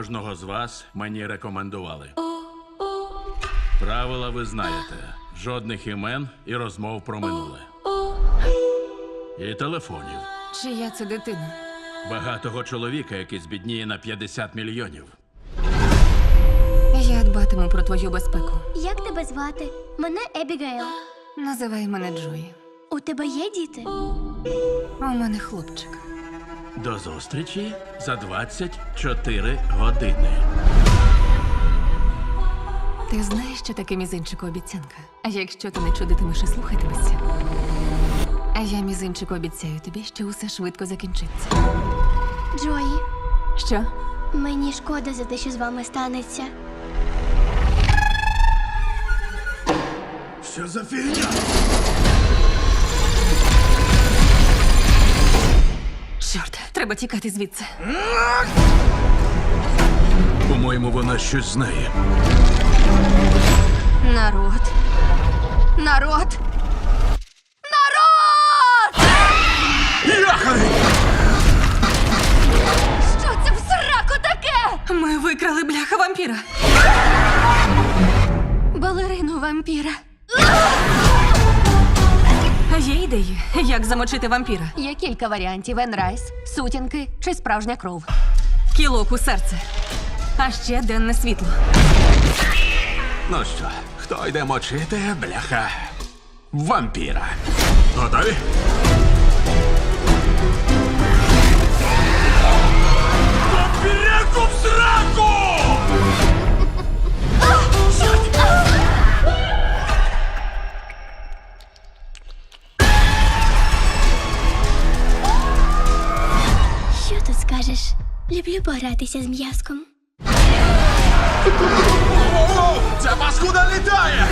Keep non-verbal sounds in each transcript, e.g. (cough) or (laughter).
Кожного з вас мені рекомендували. Правила ви знаєте: жодних імен і розмов про минуле. І телефонів. Чия це дитина? Багатого чоловіка, який збідніє на 50 мільйонів. Я дбатиму про твою безпеку. Як тебе звати? Мене Ебігейл. Називай мене Джої. У тебе є діти? У мене хлопчик. До зустрічі за 24 години. Ти знаєш, що таке мізинчику обіцянка? А якщо ти не чудитимеш і слухатимешся? А я мізинчику обіцяю тобі, що усе швидко закінчиться. Джої, Що? мені шкода за те, що з вами станеться. Що за фігня? Чорт, треба тікати звідси. По-моєму, вона щось знає. Народ. Народ. Народ! Що це в сраку таке? Ми викрали бляха вампіра. Балерину вампіра. Є ідеї, як замочити вампіра? Є кілька варіантів: енрайс, сутінки чи справжня кров. Кілок у серце. А ще денне світло. Ну що, хто йде мочити, бляха? Вампіра. Готові? Вампіряку в сраку! Скажеш? Люблю погратися з м'язком. Ця паскуда літає!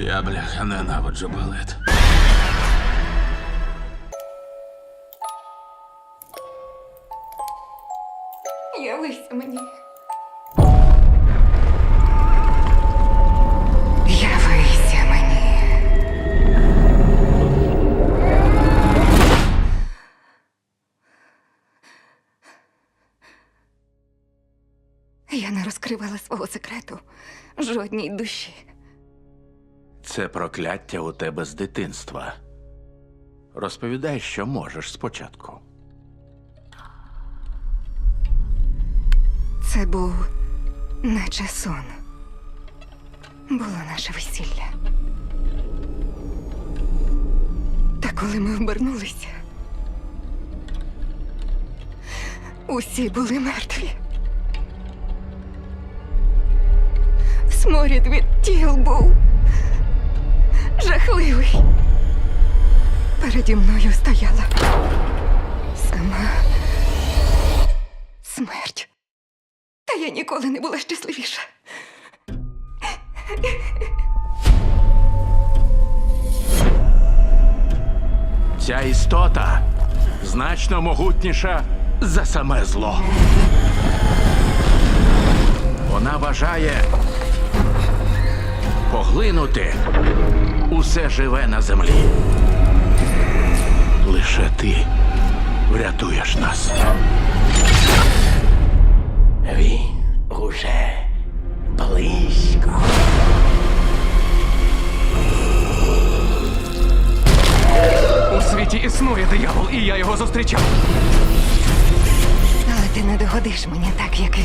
Я, бляха, ненавиджу балет. Я не розкривала свого секрету жодній душі. Це прокляття у тебе з дитинства. Розповідай, що можеш спочатку. Це був наче сон. Було наше весілля. Та коли ми обернулися, усі були мертві. Сморід від тіл був жахливий. Переді мною стояла сама смерть. Та я ніколи не була щасливіша. Ця істота значно могутніша за саме зло. Вона бажає поглинути усе живе на землі. Лише ти врятуєш нас. Він уже близько. У світі існує диявол, і я його зустрічав. Але ти не догодиш мені так, як він.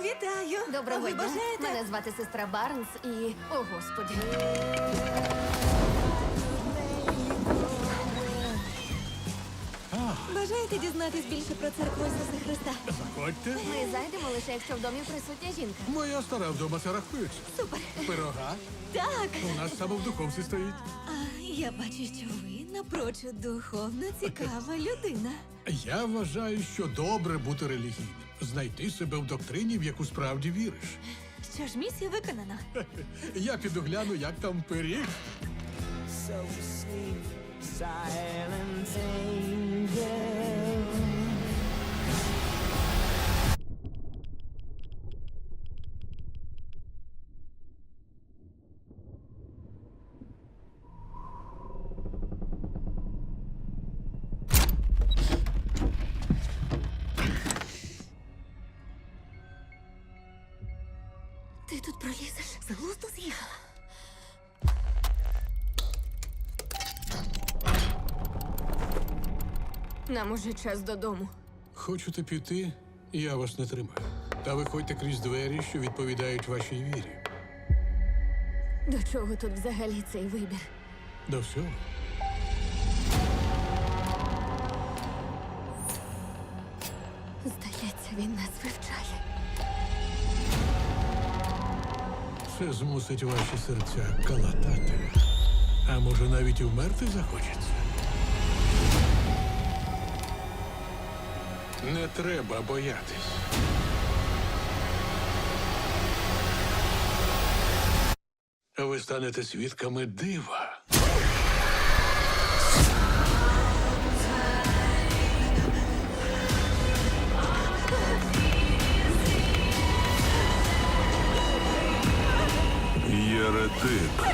Вітаю! Доброго дня. бажаєте? Мене звати сестра Барнс і. О, господі. Бажаєте дізнатись більше про церкву Ісуса Христа? Заходьте. Ми зайдемо лише якщо в домі присутня жінка. Моя стара вдома це рахується. Супер! Пирога. Так! У нас саме в духовці стоїть. А я бачу, що ви напрочуд духовно цікава людина. Я вважаю, що добре бути релігійним. Знайти себе в доктрині, в яку справді віриш. Що ж, місія виконана. (laughs) Я піду гляну, як там пиріг. So sleep, silent angel. Нам уже час додому. Хочете піти, я вас не тримаю. Та виходьте крізь двері, що відповідають вашій вірі. До чого тут взагалі цей вибір? До всього. Здається, він нас вивчає. Це змусить ваші серця калатати. А може навіть і вмерти захочеться. Не треба боятись. Ви станете свідками дива. Єретик.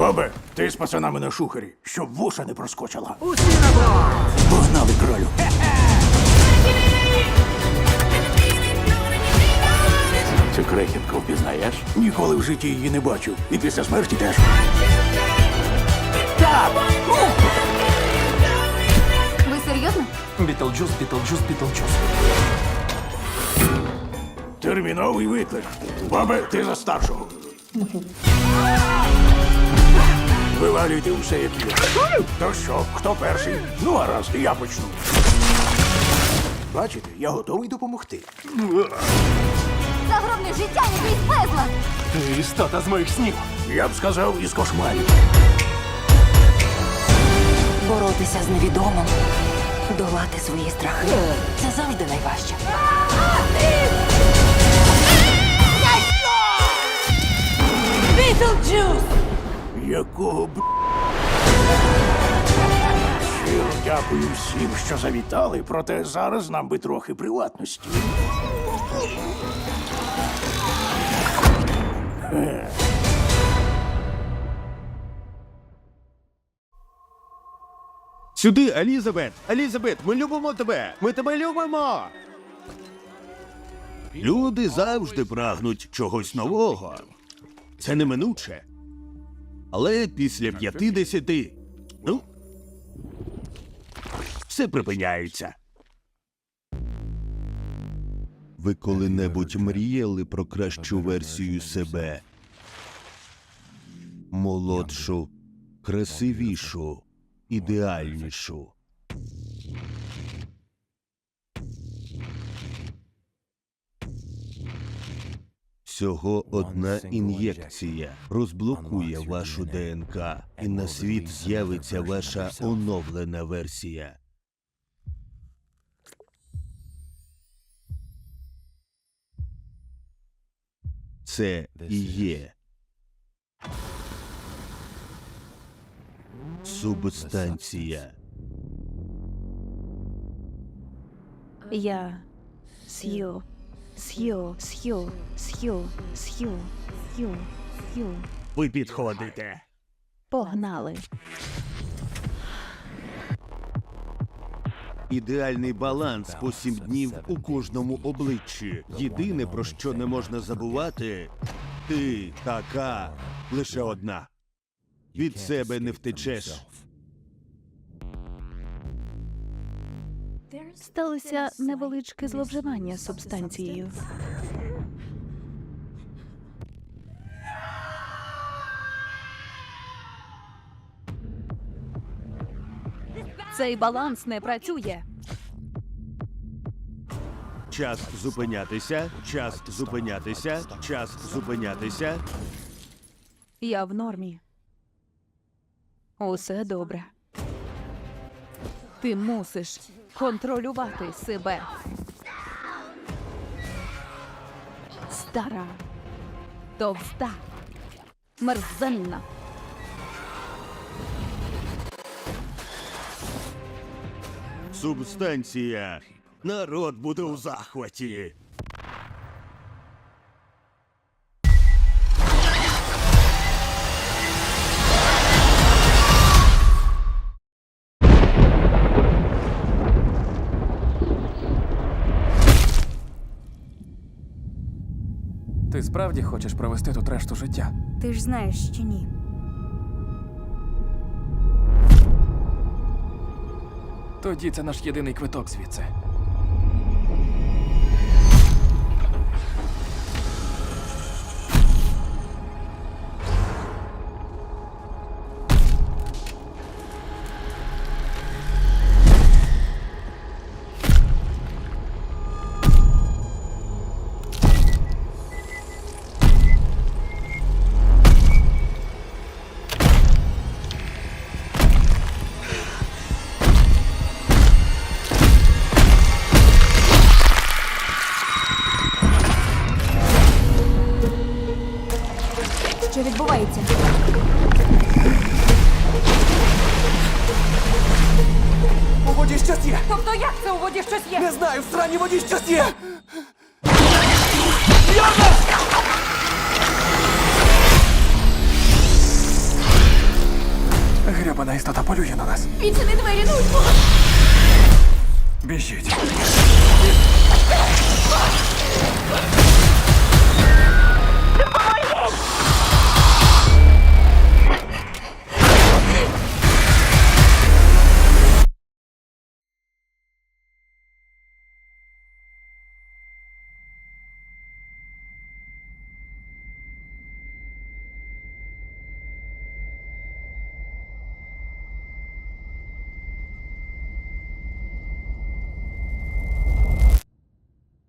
Бабе, ти з пацанами на шухері, щоб вуша не проскочила. Усі на Погнали кролю. Цю крехітку впізнаєш? Ніколи в житті її не бачив. І після смерті теж. Так! Ви серйозно? Бітлджус, Бітлджус, Бітлджус. Терміновий виклик. Бабе, ти за старшого. Вивалюйте усе, як є. То що, хто перший? Ну, а раз, я почну. Бачите, я готовий допомогти. Загробне життя якийсь безлад! Ти істота з моїх снів. Я б сказав, із кошмарів. Боротися з невідомим, долати свої страхи. Це завжди найважче. Бітлджус! Якого б. Щиро дякую всім, що завітали, проте зараз нам би трохи приватності. Сюди, Елізабет! Елізабет, ми любимо тебе! Ми тебе любимо! Люди завжди прагнуть чогось нового. Це неминуче. Але після 50, ну, все припиняється. Ви коли-небудь мріяли про кращу версію себе? Молодшу, красивішу, ідеальнішу. Всього одна ін'єкція розблокує вашу ДНК, і на світ з'явиться ваша оновлена версія. Це і є субстанція. Я с'ю, с'ю, с'ю, с'ю, с'ю, с'ю, с'ю. Ви підходите. Погнали. Ідеальний баланс по сім днів у кожному обличчі. Єдине, про що не можна забувати, ти така лише одна. Від себе не втечеш. Сталося невеличке зловживання субстанцією. Цей баланс не працює. Час зупинятися, час зупинятися, час зупинятися. Я в нормі. Усе добре. Ти мусиш контролювати себе. Стара, товста, мерзенна. Субстанція. Народ буде у захваті. Справді хочеш провести тут решту життя? Ти ж знаєш, що ні. Тоді це наш єдиний квиток звідси. У воді щось є? Не знаю, в странній воді щось є! Гребана істота полює на нас. Відчини двері, ну! Біжіть.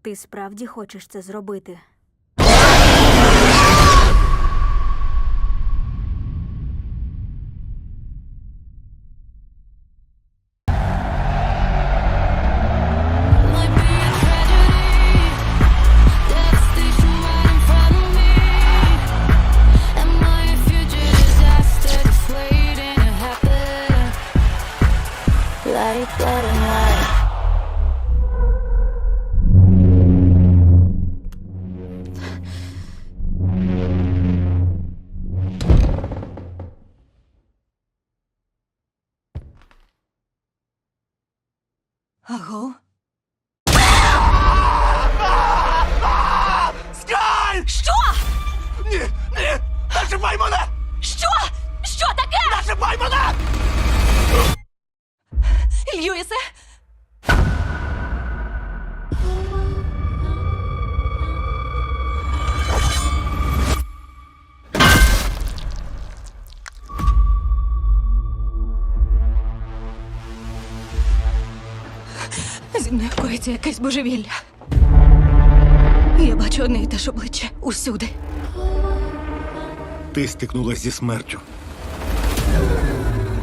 Ти справді хочеш це зробити? Аго? Скай! Що? Ні! Ні! Нашипай мене! Що? Що таке? Нашипай мене! Льюісе, відбувається якесь божевілля. Я бачу одне і те ж обличчя усюди. Ти стикнулася зі смертю.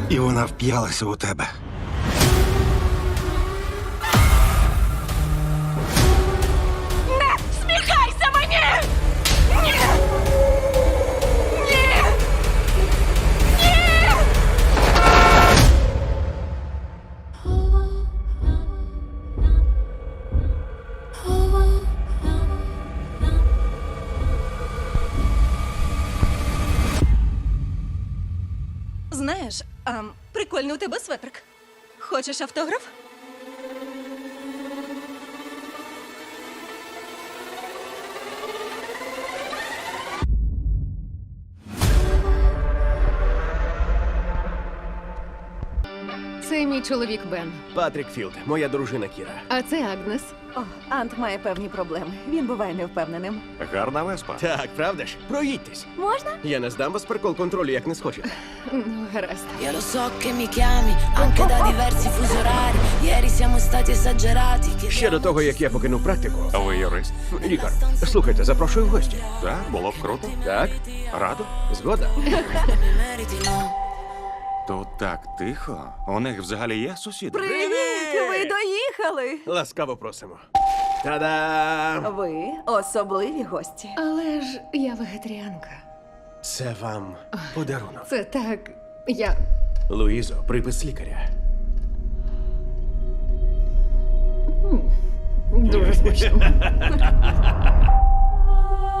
І вона вп'ялася у тебе. Прикольний у тебе светрик. Хочеш автограф? Мій чоловік Бен. Патрік Філд, моя дружина Кіра. А це Агнес. О, Ант має певні проблеми. Він буває невпевненим. Гарна веспа. Так, правда ж? Проїдьтесь. Можна? Я не здам вас прикол контролю, як не схочете. Ну, гаразд. Io lo so che mi chiami anche da diversi fusi orari. Ieri siamo stati esagerati. Ще до того, як я покинув практику. Ви юрист? Лікар, слухайте, запрошую в гості. Так, було б круто. Так, Радо? згода. (laughs) meriti, no? Тут так тихо. У них взагалі є сусіди. Привіт! Ви доїхали! Ласкаво просимо. Та-дам! Ви особливі гості. Але ж я вегетаріанка. Це вам подарунок. Це так. Я. Луїзо, припис лікаря. Дуже смачно.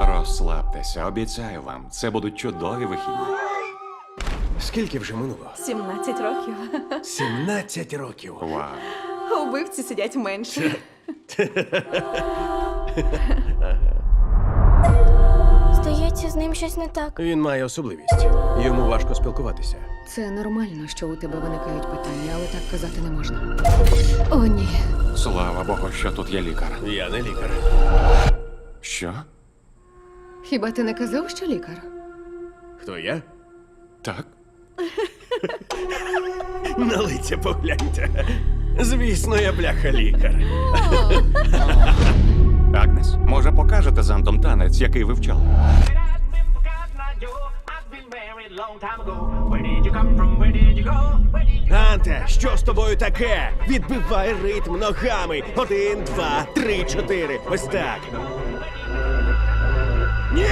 Розслабтеся, обіцяю вам, це будуть чудові вихідні. Скільки вже минуло? 17 років. 17 років. Вау. Убивці сидять менше. Здається, з ним щось не так. Він має особливість. Йому важко спілкуватися. Це нормально, що у тебе виникають питання, але так казати не можна. О, ні. Слава Богу, що тут є лікар. Я не лікар. Що? Хіба ти не казав, що лікар? Хто я? Так? На лиця погляньте. Звісно, я бляха лікар. Агнес, може покажете з Антом танець, який вивчали? Анте, що з тобою таке? Відбивай ритм ногами. Один, два, три, чотири. Ось так. Ні!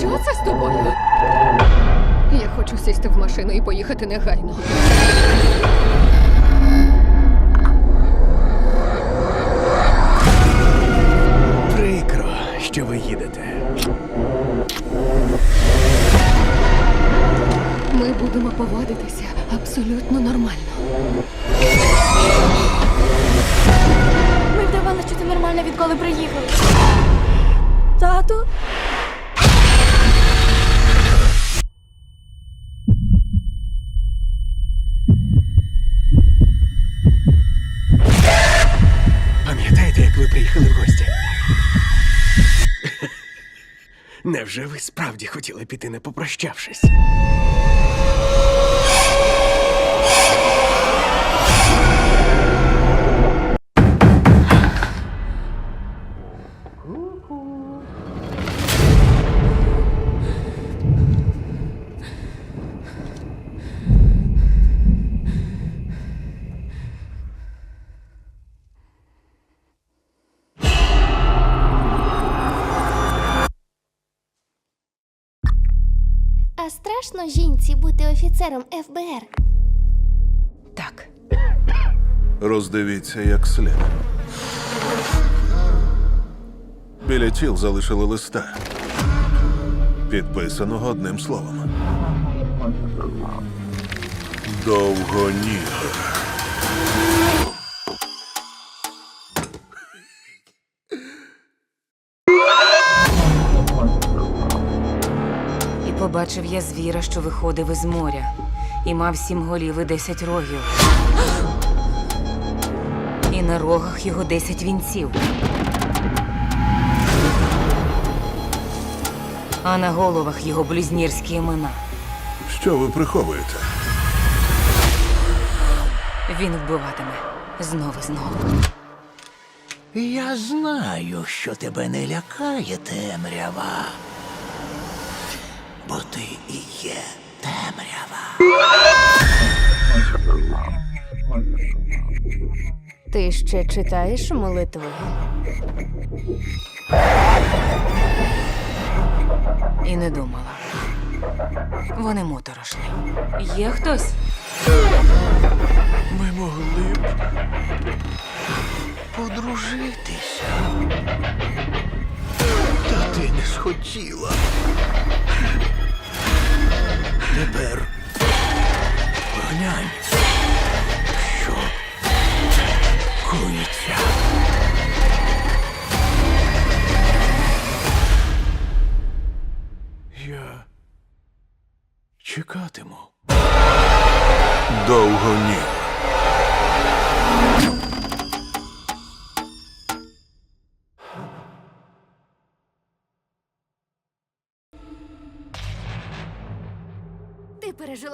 Що це з тобою? Я хочу сісти в машину і поїхати негайно. Прикро, що ви їдете. Ми будемо поводитися абсолютно нормально. Ми вдавали, що ти нормально відколи приїхали. Тату? Невже ви справді хотіли піти, не попрощавшись? Страшно жінці бути офіцером ФБР. Так. Роздивіться як слід. Біля тіл залишили листа. Підписаного одним словом. Довгоніг. Побачив я звіра, що виходив із моря, і мав сім голів і десять рогів. І на рогах його десять вінців. А на головах його блюзнірські імена. Що ви приховуєте? Він вбиватиме знову і знову. Я знаю, що тебе не лякає темрява. Бо ти і є темрява. Ти ще читаєш молитви? І не думала. Вони моторошні. Є хтось? Ми могли б подружитися. Та ти не схотіла. perro.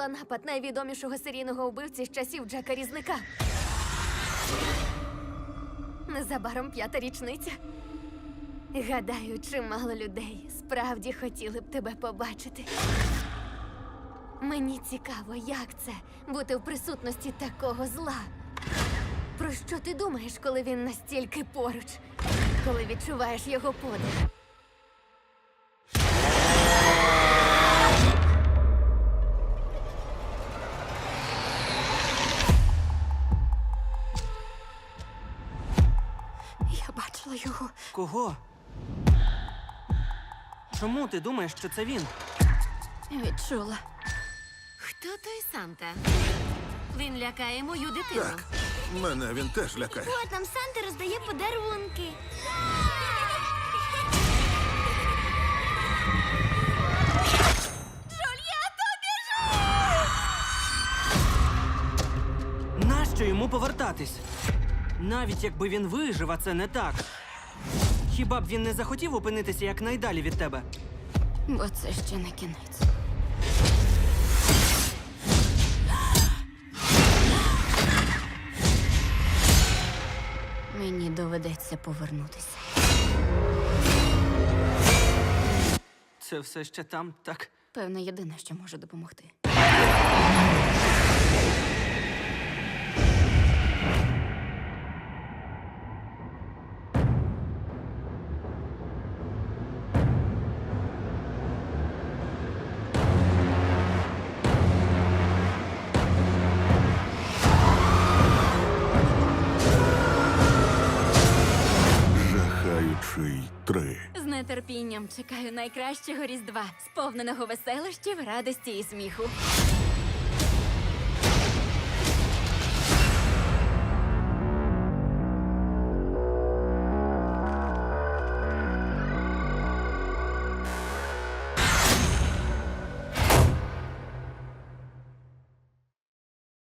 Напад найвідомішого серійного вбивці з часів Джека Різника. Незабаром п'ята річниця. Гадаю, чимало людей справді хотіли б тебе побачити. Мені цікаво, як це бути в присутності такого зла. Про що ти думаєш, коли він настільки поруч, коли відчуваєш його подих? Кого? Чому ти думаєш, що це він? Відчула. Хто той Санта? Він лякає мою дитину. Мене він теж лякає. От нам Санта роздає подарунки. Нащо йому повертатись? Навіть якби він вижив, а це не так. Хіба б він не захотів опинитися якнайдалі від тебе? Бо це ще не кінець. Мені доведеться повернутися. Це все ще там, так? Певно, єдине, що може допомогти. Нетерпінням чекаю найкращого різдва, сповненого веселощів, радості і сміху.